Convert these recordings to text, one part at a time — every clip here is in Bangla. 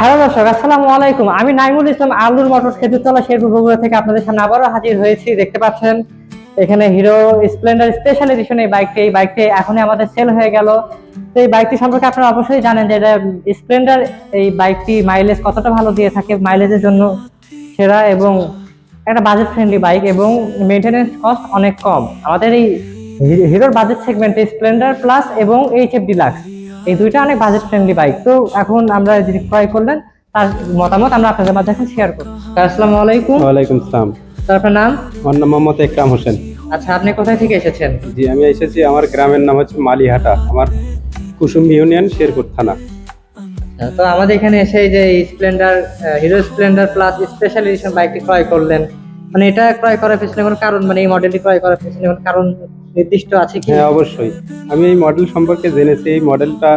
হ্যালো দর্শক, আসসালামু আলাইকুম। আমি নাইমুল ইসলাম, আলুর মোটরস খেজুরতলা শেরপুর বগুড়া থেকে আপনাদের সামনে আবারও হাজির হয়েছি। দেখতে পাচ্ছেন, এখানে হিরো স্প্লেন্ডার স্পেশাল এডিশন এই বাইকটি। এই বাইকটি এখনই আমাদের সেল হয়ে গেল। তো এই বাইকটি সম্পর্কে আপনারা অবশ্যই জানেন যে এটা স্প্লেন্ডার এই বাইকটি মাইলেজ কতটা ভালো দিয়ে থাকে মাইলেজের জন্য সেরা এবং একটা বাজেট ফ্রেন্ডলি বাইক এবং মেনটেনেন্স কস্ট অনেক কম। আমাদের এই হিরোর বাজেট সেগমেন্টে স্প্লেন্ডার প্লাস এবং এইচ এফ ডিলাক্স এই দুইটা অনেক বাজেট ফ্রেন্ডলি বাইক তো এখন আমরা যিনি ক্রয় করলেন তার মতামত আমরা আপনাদের মাঝে এখন শেয়ার করব। আসসালামু আলাইকুম। ওয়ালাইকুম সালাম তো আপনার নাম? আমার নাম মোহাম্মদ একরাম হোসেন। আচ্ছা আপনি কোথায় থেকে এসেছেন? জি আমি এসেছি আমার গ্রামের নাম হচ্ছে মালিহাটা আমার কুসুম ইউনিয়ন শেরপুর থানা। তো আমাদের এখানে এসে যে Splendor Hero Splendor plus special edition বাইকটি ক্রয় করলেন। মানে এটা ক্রয় করার পেছনে কোনো কারণ মানে এই মডেলটি ক্রয় করার পেছনে কোনো কারণ নির্দিষ্ট আছে কি? হ্যাঁ অবশ্যই। আমি এই মডেল সম্পর্কে জেনেছি। এই মডেলটা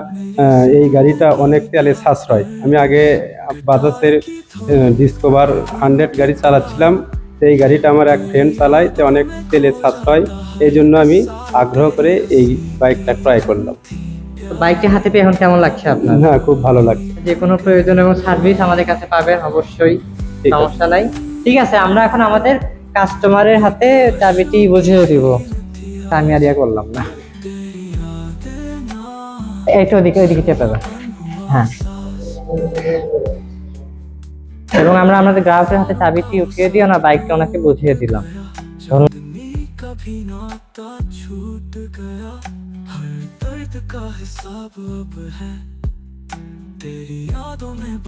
এই গাড়িটা অনেক তেলে সাশ্রয়। আমি আগে বাজাজের ডিসকভার হান্ড্রেড গাড়ি চালাচ্ছিলাম। এই গাড়িটা আমার এক ফ্রেন্ড চালায় তো অনেক তেলে সাশ্রয়। এই জন্য আমি আগ্রহ করে এই বাইকটা ক্রয় করলাম। বাইকটি হাতে পেয়ে এখন কেমন লাগছে আপনার? হ্যাঁ খুব ভালো লাগছে। যে কোনো প্রয়োজন এবং সার্ভিস আমাদের কাছে পাবেন অবশ্যই। সমস্যা নাই। ঠিক আছে আমরা এখন আমাদের কাস্টমারের হাতে চাবিটি বুঝিয়ে দিব। আমি আর ইয়া করলাম না এইটা ওদিকে ওইদিকে চেপে দাও। হ্যাঁ এবং আমরা আমাদের গ্রাহকের হাতে চাবিটি উঠিয়ে দিয়ে না বাইকটা ওনাকে বুঝিয়ে দিলাম कभी नाता छूट गया हर दर्द का हिसाब अब है तेरी यादों में